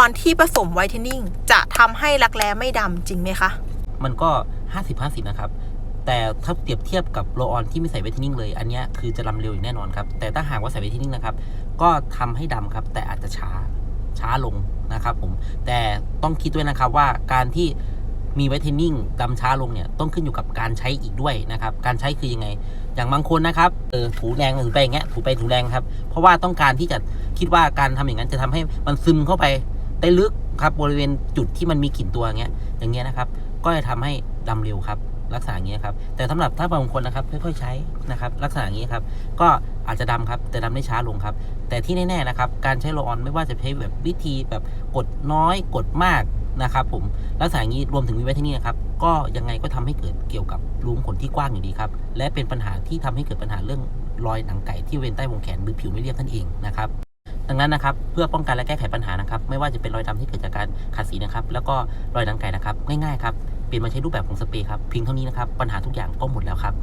อนที่ผสมไวท์เทนนิ่งจะทำให้รักแร้ไม่ดำจริงไหมคะ มันก็ 50 50 นะครับ แต่ถ้าเปรียบเทียบกับโรลออนที่ไม่ใส่ไวท์เทนนิ่งเลย อันนี้คือจะดำเร็วอย่างแน่นอนครับ แต่ถ้าหากว่าใส่ไวท์เทนนิ่งนะครับ ก็ทำให้ดำครับ แต่อาจจะช้า ช้าลงนะครับผม แต่ต้องคิดด้วยนะครับว่าการที่มีไวท์เทนนิ่งดำช้าลงเนี่ยต้องขึ้นอยู่กับการใช้อีกด้วยนะครับ การใช้คือยังไง อย่างบางคนนะครับเออถูแรงถูไปอย่างเงี้ยถูไปถูแรงครับ เพราะว่าต้องการที่จะคิดว่าการทำอย่างนั้นจะทำให้มันซึมเข้าไป ได้ลึกครับบริเวณจุดที่มันมีกลิ่นตัวอย่างเงี้ยอย่างเงี้ยนะครับ ก็จะทำให้ดำเร็วครับลักษณะเงี้ยครับแต่สำหรับถ้าบางคนนะครับค่อยๆใช้นะครับลักษณะอย่างนี้ครับก็อาจจะดำครับแต่ดำได้ช้าลงครับ แต่ที่แน่ๆนะครับการใช้โรลออนไม่ว่าจะใช้แบบวิธีแบบกดน้อยกดมากนะครับผมลักษณะนี้รวมถึงมีไว้ที่นี่นะครับ ก็ยังไงก็ทำให้เกิดเกี่ยวกับรูมขนที่กว้างอยู่ดีครับ และเป็นปัญหาที่ทำให้เกิดปัญหาเรื่องรอยหนังไก่ที่เวนใต้วงแขนหรือผิวไม่เรียบนั่นเองนะครับ ดังนั้นนะครับเพื่อป้องกันและแก้ไขปัญหานะครับ ไม่ว่าจะเป็นรอยดำที่เกิดจากการขัดสีนะครับ แล้วก็รอยหนังไก่นะครับ ง่ายๆครับเปลี่ยนมาใช้รูปแบบของสเปรย์ครับเพียงเท่านี้นะครับปัญหาทุกอย่างก็หมดแล้วครับ